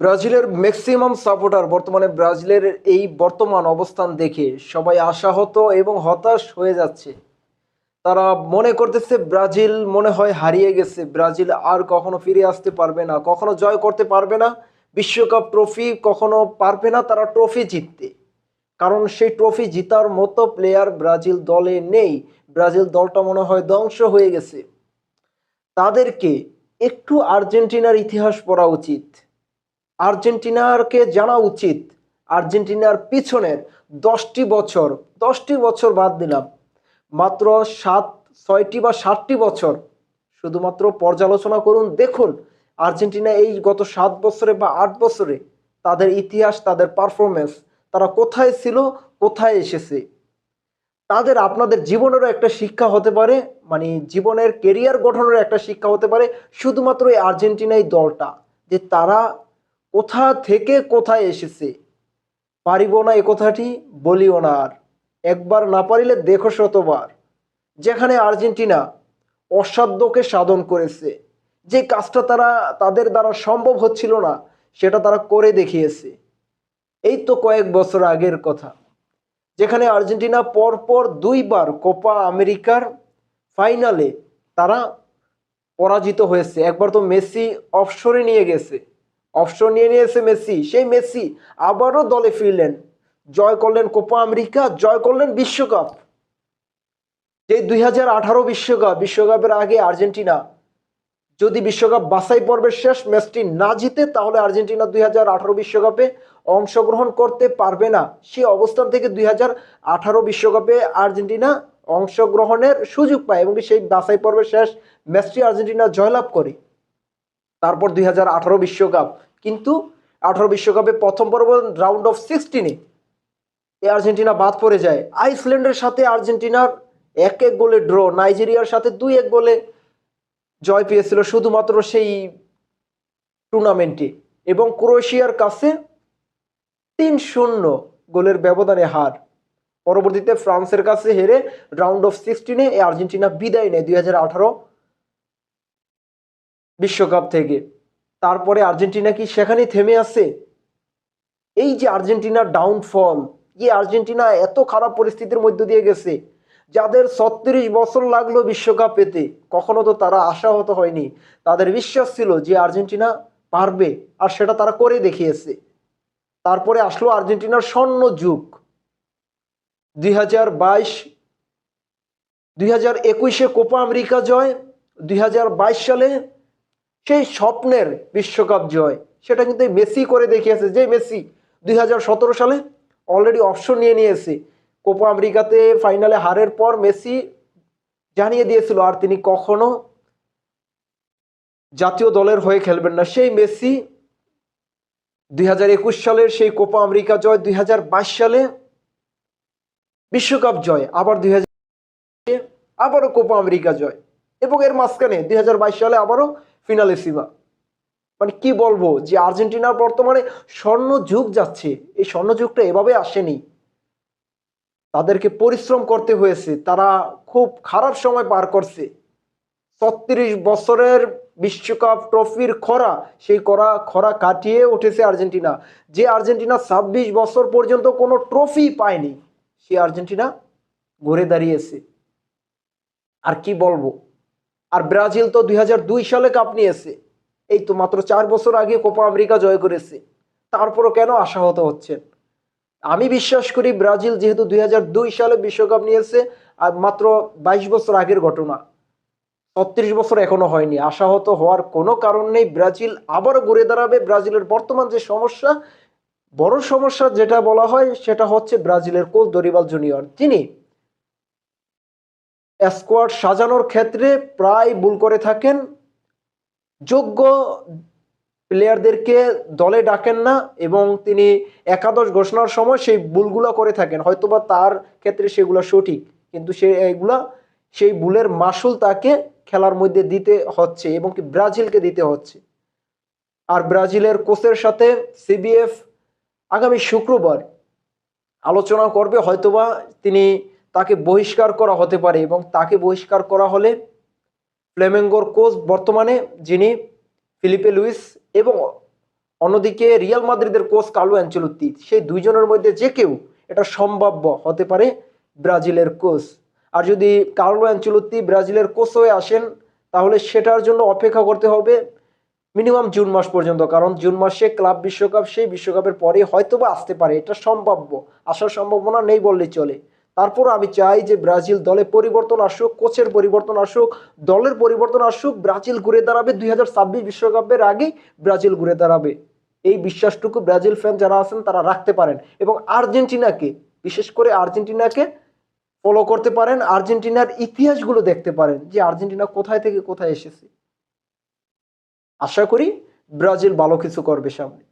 ব্রাজিলের maximum supporter বর্তমানে ব্রাজিলের এই বর্তমান অবস্থান দেখে সবাই আশাহত এবং হতাশ হয়ে যাচ্ছে। তারা মনে করতেছে ব্রাজিল মনে হয় হারিয়ে গেছে। ব্রাজিল আর কখনো ফিরে আসতে পারবে না, কখনো জয় করতে পারবে না। বিশ্বকাপ ট্রফি কখনো পারবে না, তারা ট্রফি জিততে। কারণ সেই ট্রফি জিতার মতো প্লেয়ার ব্রাজিল দলে নেই। ব্রাজিল দলটা মনে হয় ধ্বংস হয়ে গেছে। তাদেরকে একটু আর্জেন্টিনার ইতিহাস পড়া উচিত। আর্জেন্টিনারকে জানা উচিত। আর্জেন্টিনার পিছনের দশটি বছর দশটি বছর বাদ দিলাম। মাত্র সাত, ছয়টি বা সাতটি বছর। শুধুমাত্র পর্যালোচনা করুন, দেখুন আর্জেন্টিনা এই গত সাত বছরে বা আট বছরে তাদের ইতিহাস, তাদের পারফরমেন্স তারা কোথায় ছিল, কোথায় এসেছে? তাদের আপনাদের জীবনেরও একটা শিক্ষা হতে পারে মানে জীবনের কেরিয়ার গঠনের একটা শিক্ষা হতে পারে, শুধুমাত্র এই আর্জেন্টিনা এই দলটা। যে তারা কোথা থেকে কোথায় এসেছে? পারিব না এ কথাটি, বলিও না আর। একবার না পারিলে দেখো শতবার, যেখানে আর্জেন্টিনা অসাধ্যকে সাধন করেছে। যে কাজটা তারা, তাদের দ্বারা সম্ভব হচ্ছিল না, সেটা তারা করে দেখিয়েছে। এই তো কয়েক বছর আগের কথা, যেখানে আর্জেন্টিনা পরপর দুইবার কোপা আমেরিকার ফাইনালে তারা পরাজিত হয়েছে। একবার তো মেসি অফশোরে নিয়ে গেছে। অফশোর নিয়ে নিয়েছে মেসি, সেই মেসি আবারও দলে ফিরলেন। জয় করলেন কোপা আমেরিকা, জয় করলেন বিশ্বকাপ। যে দুই হাজার আঠারো বিশ্বকাপ, বিশ্বকাপের আগে আর্জেন্টিনা, যদি বিশ্বকাপ বাছাই পর্বের শেষ ম্যাচটি না জিতে, তাহলে আর্জেন্টিনা দুই হাজার আঠারো বিশ্বকাপে অংশগ্রহণ করতে পারবে না। সেই অবস্থান থেকে দুই হাজার আঠারো বিশ্বকাপে আর্জেন্টিনা অংশগ্রহণের সুযোগ পায় এবং সেই বাছাই পর্বের শেষ ম্যাচটি আর্জেন্টিনা জয়লাভ করে। তারপর দুই বিশ্বকাপ। কিন্তু আঠারো বিশ্বকাপে প্রথম পর্ব রাউন্ড অফ সিক্সটিনে এই আর্জেন্টিনা বাদ পড়ে যায়। আইসল্যান্ডের সাথে আর্জেন্টিনার এক এক গোলে ড্র নাইজেরিয়ার সাথে দুই এক গোলে জয় পেয়েছিল শুধুমাত্র সেই টুর্নামেন্টে এবং ক্রোয়েশিয়ার কাছে তিন শূন্য গোলের ব্যবধানে হার। পরবর্তীতে ফ্রান্সের কাছে হেরে রাউন্ড অফ সিক্সটিনে এই আর্জেন্টিনা বিদায় নেয় দুই হাজার আঠারো বিশ্বকাপ থেকে। তারপরে আর্জেন্টিনা কি সেখানেই থেমে আছে? এই যে আর্জেন্টিনার ডাউনফল যে আর্জেন্টিনা এত খারাপ পরিস্থিতির মধ্য দিয়ে গেছে, যাদের ছত্রিশ বছর লাগল বিশ্বকাপ পেতে, কখনো তো তারা আশাহত হয়নি। তাদের বিশ্বাস ছিল যে আর্জেন্টিনা পারবে, আর সেটা তারা করে দেখিয়েছে। তারপরে আসলো আর্জেন্টিনার স্বর্ণ যুগ। দুই হাজার বাইশ, দুই হাজার একুশে কোপা আমেরিকা জয়, দুই হাজার বাইশ সালে সেই স্বপ্নের বিশ্বকাপ জয়, সেটা কিন্তু মেসি করে দেখিয়েছে। যে মেসি দুই হাজার সতেরো সালে অলরেডি অপশন নিয়ে নিয়েছে। কোপা আমেরিকাতে ফাইনালে হারের পর মেসি জানিয়ে দিয়েছিল, আর তিনি কখনো জাতীয় দলের হয়ে খেলবেন না। সেই মেসি দুই সালের সেই কোপা আমেরিকা জয়, দুই হাজার বাইশ সালে বিশ্বকাপ জয়, আবার দুই হাজার আবারও কোপা আমেরিকা জয়। এবং এর মাঝখানে দুই হাজার বাইশ সালে আবারও ফিনালে সীমা। মানে কি বলব যে আর্জেন্টিনার বর্তমানে স্বর্ণ যুগ যাচ্ছে। এই স্বর্ণ যুগটা এভাবে আসেনি। তাদেরকে পরিশ্রম করতে হয়েছে। তারা খুব খারাপ সময় পার করছে। ছত্রিশ বছরের বিশ্বকাপ ট্রফির খরা, সেই করা, খরা কাটিয়ে উঠেছে আর্জেন্টিনা। যে আর্জেন্টিনা ছাব্বিশ বছর পর্যন্ত কোনো ট্রফি পায়নি, সে আর্জেন্টিনা ঘুরে দাঁড়িয়েছে। আর কি বলব? আর ব্রাজিল তো দুই হাজার দুই সালে কাপ নিয়েছে। এই তো মাত্র চার বছর আগে কোপা আমেরিকা জয় করেছে। তারপরও কেন আশাহত হচ্ছেন? আমি বিশ্বাস করি ব্রাজিল যেহেতু দুই হাজার দুই সালে বিশ্বকাপ নিয়েছে, আর মাত্র বাইশ বছর আগের ঘটনা। ছত্রিশ বছর এখনও হয়নি। আশাহত হওয়ার কোনো কারণ নেই। ব্রাজিল আবারও ঘুরে দাঁড়াবে। ব্রাজিলের বর্তমান যে সমস্যা, বড় সমস্যা যেটা বলা হয়, সেটা হচ্ছে ব্রাজিলের কোচ দরিবাল জুনিয়র। তিনি স্কোয়াড সাজানোর ক্ষেত্রে প্রায় ভুল করে থাকেন। যোগ্য প্লেয়ারদেরকে দলে ডাকেন না এবং তিনি একাদশ ঘোষণার সময় সেই ভুলগুলো করে থাকেন। হয়তোবা তার ক্ষেত্রে সেগুলো সঠিক, কিন্তু সে এগুলা, সেই ভুলের মাসুল তাকে খেলার মধ্যে দিতে হচ্ছে এবং কি ব্রাজিলকে দিতে হচ্ছে। আর ব্রাজিলের কোচের সাথে সিবিএফ আগামী শুক্রবার আলোচনা করবে। হয়তোবা তিনি তাকে বহিষ্কার করা হতে পারে এবং তাকে বহিষ্কার করা হলে ফ্লেমেঙ্গোর কোচ বর্তমানে যিনি ফিলিপে লুইস এবং অন্যদিকে রিয়াল মাদ্রিদের কোচ কার্লো অ্যাঞ্চেলত্তি সেই দুইজনের মধ্যে যে কেউ এটা সম্ভাব্য হতে পারে ব্রাজিলের কোচ। আর যদি কার্লো অ্যাঞ্চেলত্তি ব্রাজিলের কোচ হয়ে আসেন, তাহলে সেটার জন্য অপেক্ষা করতে হবে মিনিমাম জুন মাস পর্যন্ত, কারণ জুন মাসে ক্লাব বিশ্বকাপ, সেই বিশ্বকাপের পরে হয়তোবা আসতে পারে, এটা সম্ভাব্য। আসার সম্ভাবনা নেই বললেই চলে। তারপর আমি চাই যে ব্রাজিল দলে পরিবর্তন আসুক, কোচের পরিবর্তন আসুক, দলের পরিবর্তন আসুক, ব্রাজিল ঘুরে দাঁড়াবে দুই হাজার ছাব্বিশ বিশ্বকাপের আগেই ব্রাজিল ঘুরে দাঁড়াবে। এই বিশ্বাসটুকু ব্রাজিল ফ্যান যারা আছেন তারা রাখতে পারেন এবং আর্জেন্টিনাকে, বিশেষ করে আর্জেন্টিনাকে ফলো করতে পারেন, আর্জেন্টিনার ইতিহাসগুলো দেখতে পারেন যে আর্জেন্টিনা কোথায় থেকে কোথায় এসেছে। আশা করি ব্রাজিল ভালো কিছু করবে সামনে।